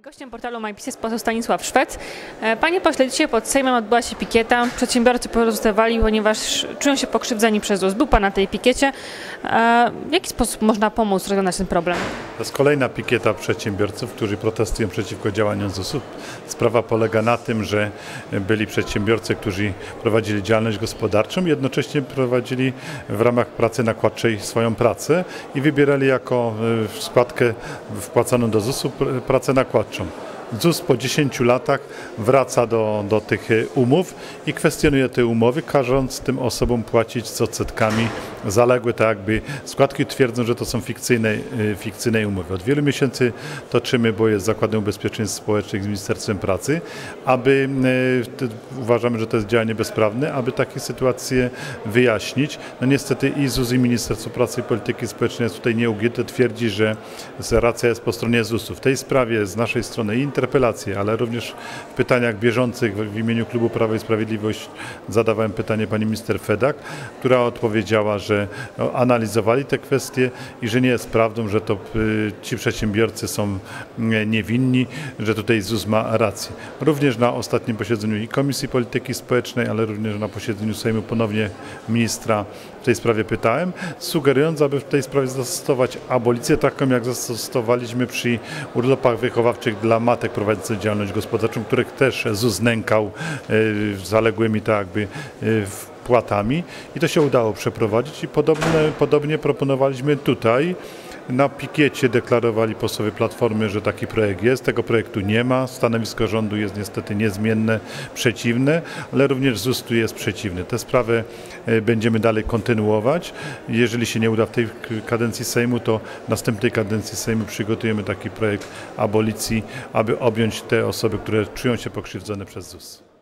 Gościem portalu MyPies jest poseł Stanisław Szwec. E, Panie pośle, dzisiaj pod Sejmem odbyła się pikieta. Przedsiębiorcy protestowali, ponieważ czują się pokrzywdzeni przez ZUS. Był Pan na tej pikiecie. E, W jaki sposób można pomóc rozwiązać ten problem? To jest kolejna pikieta przedsiębiorców, którzy protestują przeciwko działaniom ZUS-u. Sprawa polega na tym, że byli przedsiębiorcy, którzy prowadzili działalność gospodarczą, jednocześnie prowadzili w ramach pracy nakładczej swoją pracę i wybierali jako e, składkę wpłacaną do ZUS-u pr- pracę nakładczą. ZUS po 10 latach wraca do, do tych e, umów i kwestionuje te umowy, każąc tym osobom płacić z odsetkami zaległe, tak jakby składki twierdzą, że to są fikcyjne, e, fikcyjne umowy. Od wielu miesięcy toczymy boje z Zakładem Ubezpieczeń Społecznych, z Ministerstwem Pracy, aby, te- uważamy, że to jest działanie bezprawne, aby takie sytuacje wyjaśnić. No niestety i ZUS i Ministerstwo Pracy i Polityki Społecznej jest tutaj nieugięte, twierdzi, że racja jest po stronie ZUS-u. W tej sprawie z naszej strony interpelacje, ale również w pytaniach bieżących w imieniu Klubu Prawa i Sprawiedliwość zadawałem pytanie pani minister Fedak, która odpowiedziała, że no, analizowali te kwestie i że nie jest prawdą, że to y, ci przedsiębiorcy są y, niewinni, że tutaj ZUS ma rację. Również na ostatnim posiedzeniu i Komisji Polityki Społecznej, ale również na posiedzeniu Sejmu ponownie ministra w tej sprawie pytałem, sugerując, aby w tej sprawie zastosować abolicję taką, jak zastosowaliśmy przy urlopach wychowawczych dla matek prowadzących działalność gospodarczą, których też ZUS nękał y, zaległymi tak jakby y, wpłatami i to się udało przeprowadzić i podobne, podobnie proponowaliśmy tutaj. Na pikiecie deklarowali posłowie Platformy, że taki projekt jest. Tego projektu nie ma. Stanowisko rządu jest niestety niezmienne, przeciwne, ale również ZUS tu jest przeciwny. Tę sprawę e, będziemy dalej kontynuować. Jeżeli się nie uda w tej kadencji Sejmu, to w następnej kadencji Sejmu przygotujemy taki projekt abolicji, aby objąć te osoby, które czują się pokrzywdzone przez ZUS.